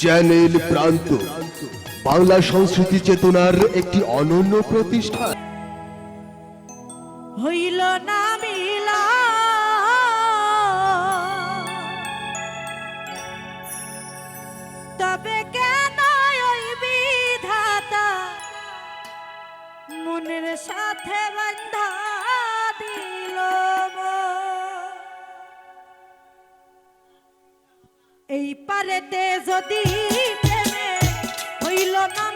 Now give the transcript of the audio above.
Channel প্রান্ত। বাংলা সংস্কৃতি চেতনার একটি অনন্য প্রতিষ্ঠান। হইল না মিলা। তবে কেন বিধাতা? মনের সাথে বান্ধা এই পারেতে যদি প্রেমে হইল না